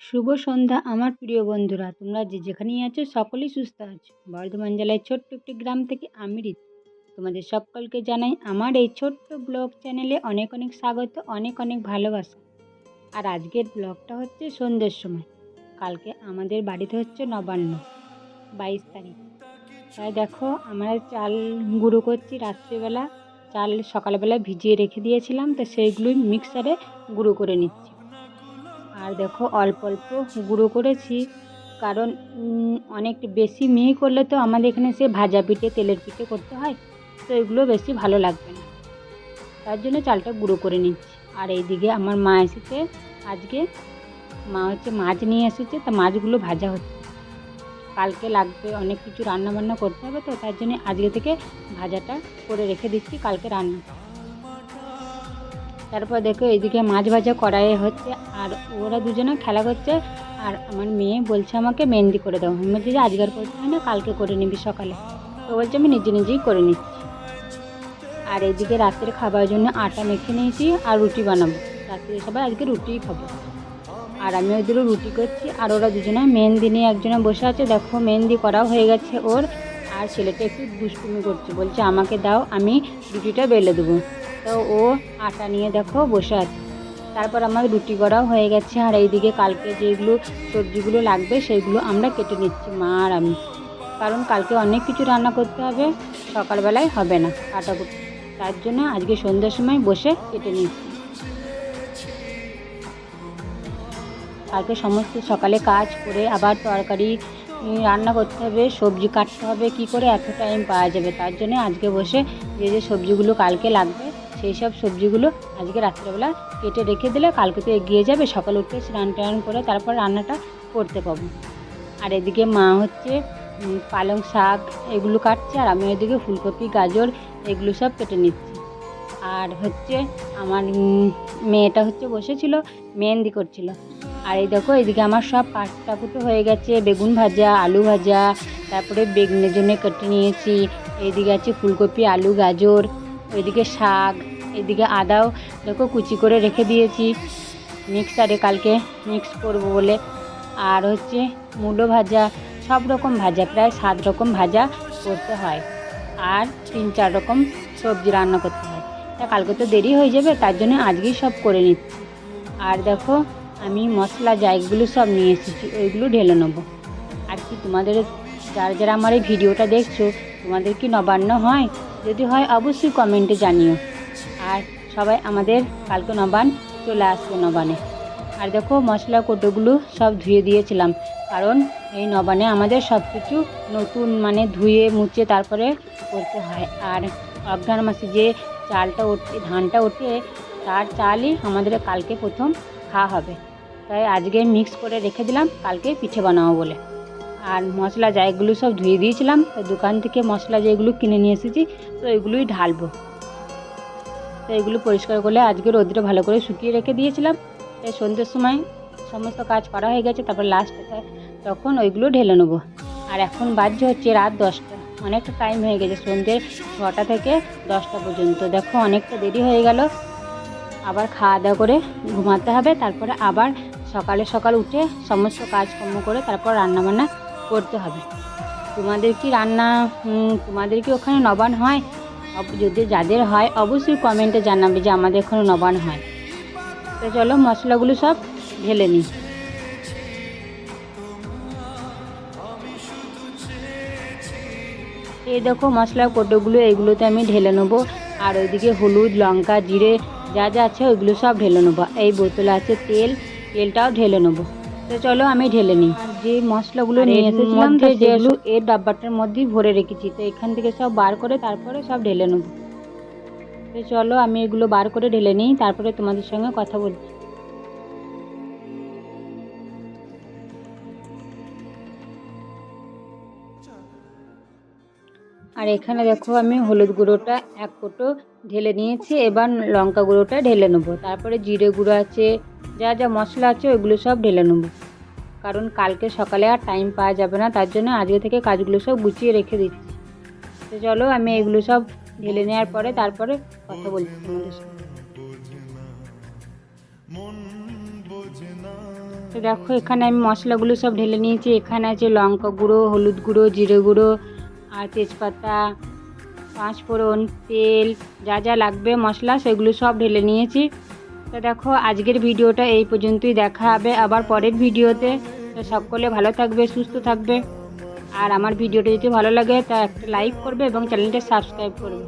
শুভ সন্ধ্যা, আমার প্রিয় বন্ধুরা। তোমরা যে যেখানেই আছো, সকলেই সুস্থ আছো। বর্ধমান জেলায় ছোট্ট একটি গ্রাম থেকে আমি রীতি। তোমাদের সকলকে জানাই আমার এই ছোট্ট ব্লগ চ্যানেলে অনেক অনেক স্বাগত, অনেক অনেক ভালোবাসা। আর আজকের ব্লগটা হচ্ছে সন্ধ্যের সময়। কালকে আমাদের বাড়িতে হচ্ছে নবান্ন, বাইশ তারিখ। তাই দেখো, আমরা চাল গুঁড়ো করছি রাত্রিবেলা। চাল সকালবেলা ভিজিয়ে রেখে দিয়েছিলাম, তো সেইগুলোই মিক্সারে গুঁড়ো করে নিচ্ছি। আর দেখো অল্প অল্প গুঁড়ো করেছি। কারণ অনেক বেশি মিহি করলে তো আমাদের এখানে সে ভাজা পিঠে, তেলের পিঠে করতে হয়। তো এগুলো বেশি ভালো লাগবে না। তার জন্য চালটা গুঁড়ো করে নিচ্ছি। আর এইদিকে আমার মা এসেছে। আজকে মা হচ্ছে মাছ নিয়ে এসেছে। তা মাছগুলো ভাজা হচ্ছে। কালকে লাগবে অনেক কিছু রান্না বান্না করতে হবে তো, তার জন্য আজকে থেকে ভাজাটা করে রেখে দিচ্ছি। কালকে রান্না তারপর দেখো এইদিকে মাছ ভাজা কড়াইয়ে হচ্ছে, আর ওরা দুজনে খেলা করছে, আর আমার মেয়ে বলছে আমাকে মেহেন্দি করে দাও। আমি বলছি যে আজকের করতে হয় না, কালকে করে নিবি সকালে। তো বলছে আমি নিজে নিজেই করে নিচ্ছি। আর এইদিকে রাতের খাবার জন্য আটা মেখে নিয়েছি আর রুটি বানাবো। রাত্রে সবাই আজকে রুটিই খাব। আর আমি ওইদিকে রুটি করছি, আর ওরা দুজনে মেহেন্দি নিয়ে একজনে বসে আছে। দেখো মেহেন্দি করাও হয়ে গেছে ওর। আর ছেলেটা একটু দুষ্টুমি করছে। বলছে, আমাকে দাও, আমি রুটিটা বেলে দেবো। তো ও আটা নিয়ে দেখো, বসে আছে। তারপর আমার রুটি করাও হয়ে গেছে। আর এইদিকে কালকে যেগুলো সবজিগুলো লাগবে, সেইগুলো আমরা কেটে নিচ্ছি, মা আর আমি। কারণ কালকে অনেক কিছু রান্না করতে হবে, সকালবেলায় হবে না কাটাকুটি। তার জন্য আজকে সন্ধ্যার সময় বসে কেটে নিচ্ছি। কালকে সমস্ত সকালে কাজ করে আবার তরকারি রান্না করতে হবে, সবজি কাটতে হবে, কি করে এত টাইম পাওয়া যাবে? তার জন্য আজকে বসে যে যে সবজিগুলো কালকে লাগবে, সেই সব সবজিগুলো আজকে রাত্রেবেলা কেটে রেখে দিলে কালকে তো এগিয়ে যাবে, সকালে উঠে স্নান টান করে তারপর রান্নাটা করতে পাবো। আর এদিকে মা হচ্ছে পালং শাক এগুলো কাটছে, আর আমি ওইদিকে ফুলকপি, গাজর এগুলো সব কেটে নিচ্ছি। আর হচ্ছে আমার মেয়েটা হচ্ছে বসেছিল, মেহেন্দি করছিল। আর এই দেখো, এদিকে আমার সব পাঁচটা কুটো হয়ে গেছে, বেগুন ভাজা, আলু ভাজা, তারপরে বেগুনের জন্য কেটে নিয়েছি এইদিকে আছে ফুলকপি, আলু, গাজর, এদিকে শাক, এদিকে আদাও, দেখো কুচি করে রেখে দিয়েছি মিক্সারে কালকে মিক্স করব বলে। আর হচ্ছে মূলো ভাজা, সব রকম ভাজা, প্রায় সাত রকম ভাজা করতে হয়, আর তিন চার রকম সবজি রান্না করতে হয়। তা কালকে তো দেরি হয়ে যাবে, তার জন্য আজকেই সব করে নিচ্ছি। আর দেখো আমি মশলা জায়গাগুলো সব নিয়ে এসেছি, ওইগুলো ঢেলে নেব। আর কি তোমাদের, যারা যারা আমার এই ভিডিওটা দেখছ, তোমাদের কি নবান্ন হয়? যদি হয়, অবশ্যই কমেন্টে জানিও। আর সবাই আমাদের কালকে নবান চলে আসবে নবানে আর দেখো, মশলা কোটোগুলো সব ধুয়ে দিয়েছিলাম। কারণ এই নবানে আমাদের সব কিছু নতুন মানে ধুয়ে, মুছে তারপরে করতে হয়। আর অঘ্রাণ মাসে যে চালটা ওঠে, ধানটা ওঠে তার চালই আমাদের কালকে প্রথম খাওয়া হবে। তাই আজকে মিক্স করে রেখে দিলাম, কালকে পিঠে বানাবো বলে। আর মশলা জায়গাগুলো সব ধুয়ে দিয়েছিলাম তো দোকান থেকে মশলা যেগুলো কিনে নিয়ে এসেছি, তো এগুলোই ঢালবো। তো এগুলো পরিষ্কার করলে আজকে রোদ্রে ভালো করে শুকিয়ে রেখে দিয়েছিলাম। তাই সন্ধ্যের সময় সমস্ত কাজ করা হয়ে গেছে, তারপর লাস্টে তখন ওইগুলো ঢেলে নেব। আর এখন বাজছে হচ্ছে রাত দশটা, অনেকটা টাইম হয়ে গেছে সন্ধ্যে ছটা থেকে দশটা পর্যন্ত। দেখো অনেকটা দেরি হয়ে গেল আবার খাওয়া দাওয়া করে ঘুমাতে হবে, তারপরে আবার সকালে সকাল উঠে সমস্ত কাজকর্ম করে তারপর রান্নাবান্না করতে হবে। তোমাদের কি রান্না তোমাদের কি ওখানে নবান হয়? যদি যাদের হয়, অবশ্যই কমেন্টে জানাবে যে আমাদের এখানে নবান হয়। তো চলো মশলাগুলো সব ঢেলে নিই। এই দেখো মশলার কোটোগুলো এইগুলোতে আমি ঢেলে নেব। আর ওইদিকে হলুদ, লঙ্কা, জিরে যা যা আছে ওইগুলো সব ঢেলে নেব। এই বোতলে আছে তেল তেলটাও ঢেলে নেব। তো চলো আমি ঢেলে নিই। যে মশলাগুলো নিয়ে এসেছিলাম যেগুলো এর ডাব্বাটার মধ্যেই ভরে রেখেছি। তো এখান থেকে সব বার করে তারপরে সব ঢেলে নেব। তো চলো আমি এগুলো বার করে ঢেলে নিই তারপরে তোমাদের সঙ্গে কথা বলছি। আর এখানে দেখো আমি হলুদ গুঁড়োটা এক কোটো ঢেলে নিয়েছি, এবার লঙ্কা গুঁড়োটা ঢেলে নেব। তারপরে জিরে গুঁড়ো আছে, যা যা মশলা আছে ওইগুলো সব ঢেলে নেব। কারণ কালকে সকালে আর টাইম পাওয়া যাবে না, তার জন্য আজকে থেকে কাজগুলো সব গুছিয়ে রেখে দিচ্ছি। তো চলো আমি এগুলো সব ঢেলে নেওয়ার পরে তারপরে কথা বলছি তো দেখো এখানে আমি মশলাগুলো সব ঢেলে নিয়েছি, এখানে আছে লঙ্কা গুঁড়ো, হলুদ গুঁড়ো, জিরে গুঁড়ো আর তেজপাতা, পাঁচফোড়ন, তেল, যা যা লাগবে, মশলা, সেগুলো সব ঢেলে নিয়েছি। তো দেখো, আজকের ভিডিওটা এই পর্যন্তই। দেখা হবে আবার পরের ভিডিওতে। তো সকলে ভালো থাকবে, সুস্থ থাকবে। আর আমার ভিডিওটা যদি ভালো লাগে, তা একটা লাইক করবে এবং চ্যানেলটা সাবস্ক্রাইব করবে।